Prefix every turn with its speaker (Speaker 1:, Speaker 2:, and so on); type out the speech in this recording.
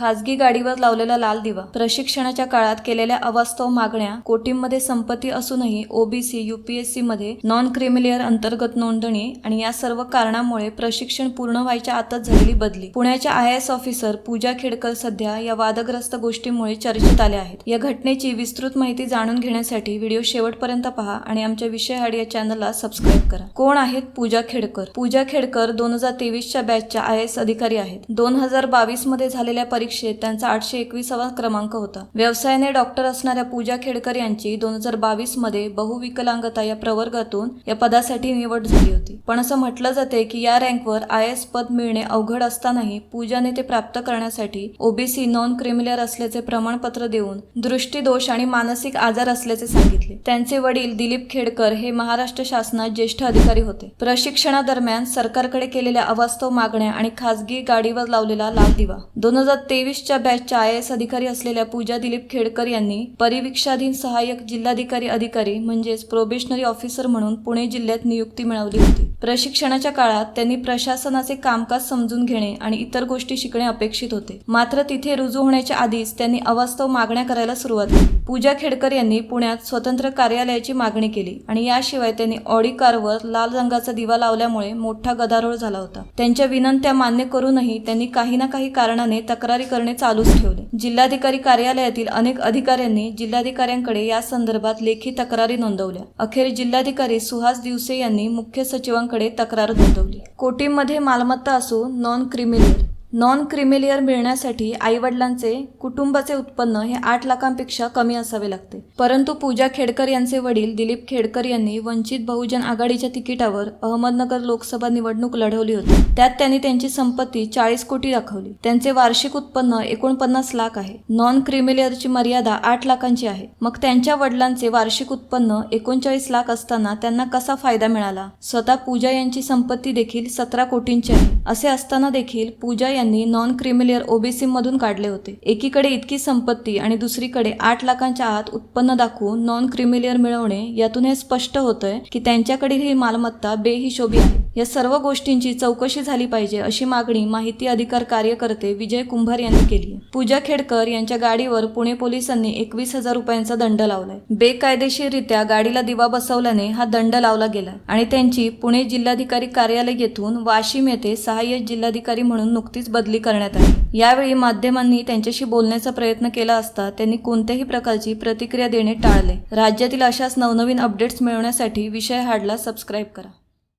Speaker 1: खासगी गाडीवर लावलेला लाल दिवा. प्रशिक्षणाच्या काळात केलेल्या अवास्तव मागण्या कोटींमध्ये संपत्ती असूनही ओबीसी युपीएससी मध्ये नॉन क्रिमिलियर अंतर्गत नोंदणी आणि या सर्व कारणामुळे प्रशिक्षण पूर्ण व्हायच्या आतच झालेली बदली. पुण्याच्या I S officer Pooja Khedkar सध्या या वादग्रस्त गोष्टीमुळे चर्चेत आल्या आहेत. या घटनेची विस्तृत माहिती जाणून घेण्यासाठी व्हिडिओ शेवटपर्यंत पहा आणि आमच्या विषय हाड या चॅनलला सबस्क्राईब करा. कोण आहेत पूजा खेडकर? पूजा खेडकर दोन हजार तेवीसच्या बॅचच्या आय एस अधिकारी आहेत. दोन हजार बावीसमध्ये झालेल्या एकशे त्यांचा आठशे एकविसावा क्रमांक होता. व्यवसायाने डॉक्टर असणाऱ्या पूजा खेडकर यांची दोन हजार बावीसमध्ये बहुविकलांगता या प्रवर्गातून या पदासाठी निवड झाली होती. पण असं म्हटलं जाते की या रँकवर आय एस पद मिळणे अवघड असतानाही पूजाने ते प्राप्त करण्यासाठी ओबीसी नॉन क्रिमिलर असल्याचे प्रमाणपत्र देऊन दृष्टीदोष आणि मानसिक आजार असल्याचे सांगितले. त्यांचे वडील दिलीप खेडकर हे महाराष्ट्र शासनात ज्येष्ठ अधिकारी होते. प्रशिक्षणादरम्यान सरकारकडे केलेल्या अवास्तव मागण्या आणि खासगी गाडीवर लावलेला लाल दिवा. दोन हजार तेवीसच्या बॅचच्या आय एस अधिकारी असलेल्या पूजा दिलीप खेडकर यांनी परिवीक्षाधीन सहाय्यक जिल्हाधिकारी अधिकारी म्हणजेच प्रोबेशनरी ऑफिसर म्हणून पुणे जिल्ह्यात नियुक्ती मिळवली होती. प्रशिक्षणाच्या काळात त्यांनी प्रशासनाचे कामकाज समजून घेणे आणि इतर गोष्टी शिकणे अपेक्षित होते. मात्र तिथे रुजू होण्याच्या आधीच त्यांनी अवास्तव मागण्या करायला सुरुवात केली. पूजा खेडकर यांनी पुण्यात स्वतंत्र कार्यालयाची मागणी केली आणि याशिवाय त्यांनी ऑडी कारवर लाल रंगाचा दिवा लावल्यामुळे मोठा गदारोळ झाला होता. त्यांच्या विनंत्या मान्य करूनही त्यांनी काही ना काही कारणाने तक्रारी करणे चालूच ठेवले. जिल्हाधिकारी कार्यालयातील अनेक अधिकाऱ्यांनी जिल्हाधिकाऱ्यांकडे या संदर्भात लेखी तक्रारी नोंदवल्या. अखेर जिल्हाधिकारी सुहास दिवसे यांनी मुख्य सचिवांकडे तक्रार नोंदवली. कोटीमध्ये मालमत्ता असून नॉन क्रिमिनल नॉन क्रिमिलियर मिळण्यासाठी आईवडिलांचे कुटुंबाचे उत्पन्न हे आठ लाखांपेक्षा कमी असावे लागते. परंतु पूजा खेडकर यांचे वडील दिलीप खेडकर यांनी वंचित बहुजन आघाडीच्या तिकिटावर अहमदनगर लोकसभा निवडणूक लढवली होती. त्यात त्यांनी त्यांची संपत्ती चाळीस कोटी दाखवली त्यांचे वार्षिक उत्पन्न एकोणपन्नास लाख आहे. नॉन क्रिमिलियरची मर्यादा आठ लाखांची आहे. मग त्यांच्या वडिलांचे वार्षिक उत्पन्न एकोणचाळीस लाख असताना त्यांना कसा फायदा मिळाला? स्वतः पूजा यांची संपत्ती देखील सतरा कोटींची आहे. असे असताना देखील पूजा यांनी नॉन क्रिमिलियर ओबीसीमधून काढले होते. एकीकडे इतकी संपत्ती आणि दुसरीकडे आठ लाखांच्या आत उत्पन्न दाखवून नॉन क्रिमिलियर मिळवणे यातून हे स्पष्ट होतंय की त्यांच्याकडील ही मालमत्ता बेहिशोबी आहे. या सर्व गोष्टींची चौकशी झाली पाहिजे अशी मागणी माहिती अधिकार कार्यकर्ते विजय कुंभार यांनी केली पूजा खेडकर यांच्या गाडीवर पुणे पोलिसांनी एकवीस हजार रुपयांचा दंड लावलाय. बेकायदेशीररित्या गाडीला दिवा बसवल्याने हा दंड लावला गेला आणि त्यांची पुणे जिल्हाधिकारी कार्यालय येथून वाशिम येथे सहाय्यक जिल्हाधिकारी म्हणून नुकतीच बदली करण्यात आली. यावेळी माध्यमांनी त्यांच्याशी बोलण्याचा प्रयत्न केला असता त्यांनी कोणत्याही प्रकारची प्रतिक्रिया देणे टाळले. राज्यातील अशाच नवनवीन अपडेट्स मिळवण्यासाठी विषय हाडला सबस्क्राईब करा.